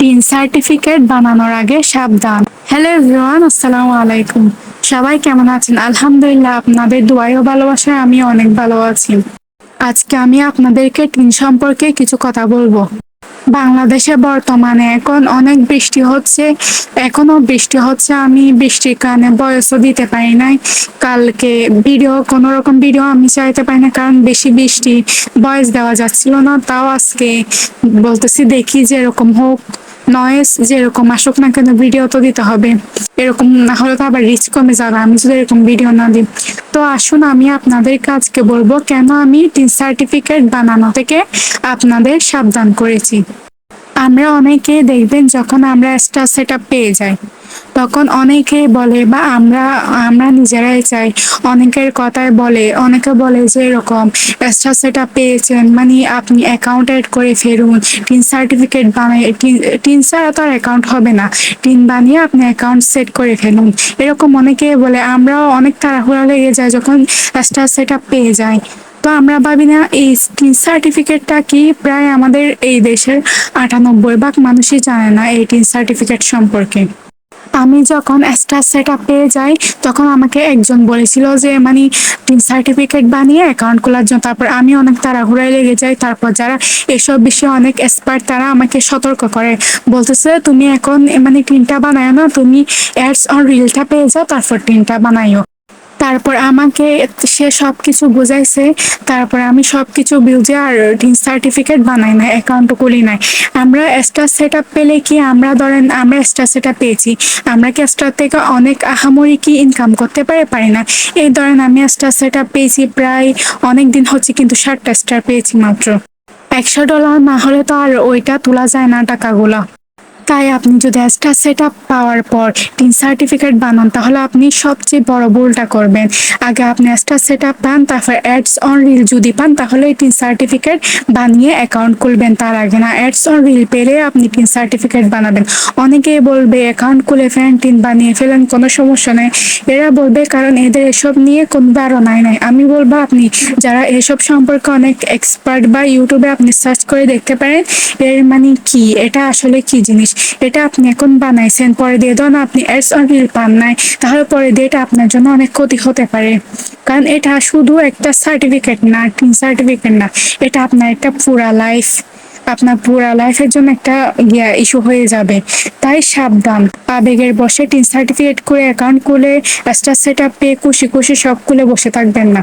Tin certificate বানানোর আগে সাবধান। হ্যালো এভরিওয়ান আসসালামু আলাইকুম। সবাই কেমন আছেন? আলহামদুলিল্লাহ, আপনাদের দোয়াই ও ভালোবাসায় আমি অনেক ভালো আছি। আজকে আমি আপনাদেরকে টিন সম্পর্কে কিছু কথা বলব। বাংলাদেশে বর্তমানে এখন অনেক বৃষ্টি হচ্ছে। এখনও বৃষ্টি হচ্ছে, আমি বৃষ্টির কারণে বয়সও দিতে পারি নাই। কালকে ভিডিও, কোনো রকম ভিডিও আমি চাইতে পারি না, কারণ বেশি বৃষ্টি, বয়স দেওয়া যাচ্ছিল না। তাও আজকে বলতেছি, দেখি যে এরকম হোক। নয়েস যেরকম আসুক না কেন ভিডিও তো দিতে হবে। এরকম না হলে তো আবার রিচ কমে যাবে, আমি যদি এরকম ভিডিও না দিই। তো আসুন, আমি আপনাদের কাজকে বলব কেন আমি সার্টিফিকেট বানানো থেকে আপনাদের সাবধান করেছি। আমরা অনেকে দেখবেন যখন আমরা স্টার সেট পেয়ে যাই, তখন অনেকে বলে বা আমরা আমরা নিজেরাই চাই, অনেকের কথায় বলে, অনেকে বলে যে এরকম স্টার সেট পেয়েছেন মানে আপনি অ্যাকাউন্ট এড করে ফেরুন টিন সার্টিফিকেট বানিয়ে, টিন ছাড়া তো আর অ্যাকাউন্ট হবে না, টিন বানিয়ে আপনি অ্যাকাউন্ট সেট করে ফেলুন। এরকম অনেকে বলে, আমরাও অনেক তাড়াহুড়া লেগে যায় যখন স্টার সেট পেয়ে যাই। তো আমরা ভাবি না, এই স্কিন সার্টিফিকেটটা কি প্রায় আমাদের এই দেশের আটানব্বই ভাগ মানুষই জানে না এই টিন সার্টিফিকেট সম্পর্কে। আমি যখন স্টার সেট পেয়ে যাই, তখন আমাকে একজন বলেছিল যে মানে টিন সার্টিফিকেট বানিয়ে অ্যাকাউন্ট খোলার জন্য। তারপর আমি অনেক তাড়াহুড়ায় লেগে যাই। তারপর যারা এসব বিষয়ে অনেক এক্সপার্ট তারা আমাকে সতর্ক করে। বলতেছে, তুমি এখন মানে টিনটা বানায় না, তুমি অ্যাডস অন রিলটা পেয়ে যাও, তারপর টিনটা বানাইও। তারপর আমাকে সে সব কিছু বুঝাইছে, তারপর আমি সব কিছু বুঝে আর সার্টিফিকেট বানাই না অ্যাকাউন্টও খুলি নাই। আমরা স্টার সেট আপ পেলে কি আমরা ধরেন, আমরা স্টার সেট আপ পেয়েছি। আমরা কি স্টার থেকে অনেক আহামরি কি ইনকাম করতে পারে, পারি না। এই ধরেন আমি স্টার সেট পেয়েছি প্রায় অনেক দিন হচ্ছে কিন্তু ষাটটা স্টার পেয়েছি মাত্র। একশো ডলার না হলে তো আর ওইটা তোলা যায় না টাকাগুলো। তাই আপনি যদি স্টার সেট পাওয়ার পর টিন সার্টিফিকেট বানান, তাহলে আপনি সবচেয়ে বড় ভুলটা করবেন। আগে আপনি স্টার সেট আপ পান, তারপর অ্যাডস অন রিল যদি পান, তাহলে টিন সার্টিফিকেট বানিয়ে অ্যাকাউন্ট খুলবেন। তার আগে না অ্যাডস অন রিল পেলে আপনি টিন সার্টিফিকেট বানাবেন। অনেকেই বলবে অ্যাকাউন্ট খুলে ফেলেন টিন বানিয়ে ফেলেন, কোনো সমস্যা নেই। এরা বলবে, কারণ এদের এসব নিয়ে কোনো ধারণাই নাই আমি বলব, আপনি যারা এসব সম্পর্কে অনেক এক্সপার্ট বা ইউটিউবে আপনি সার্চ করে দেখতে পারেন, এর মানে কি? এটা আসলে কি জিনিস? এটা আপনি এখন বানাইছেন, পরে দিয়ে ধরুন আপনি অ্যাডস অন রিল পান নাই, তাহলে পরে দিয়ে এটা আপনার জন্য অনেক ক্ষতি হতে পারে। কারণ এটা শুধু একটা সার্টিফিকেট না সার্টিফিকেট না, এটা আপনার একটা পুরা লাইফ আপনার পুরা লাইফের জন্য একটা ইয়া ইস্যু হয়ে যাবে। তাই সাবধান, আবেগের বসে টিন সার্টিফিকেট করে অ্যাকাউন্ট খুলে স্টার সেট আপ পেয়ে খুশি খুশি সব খুলে বসে থাকবেন না।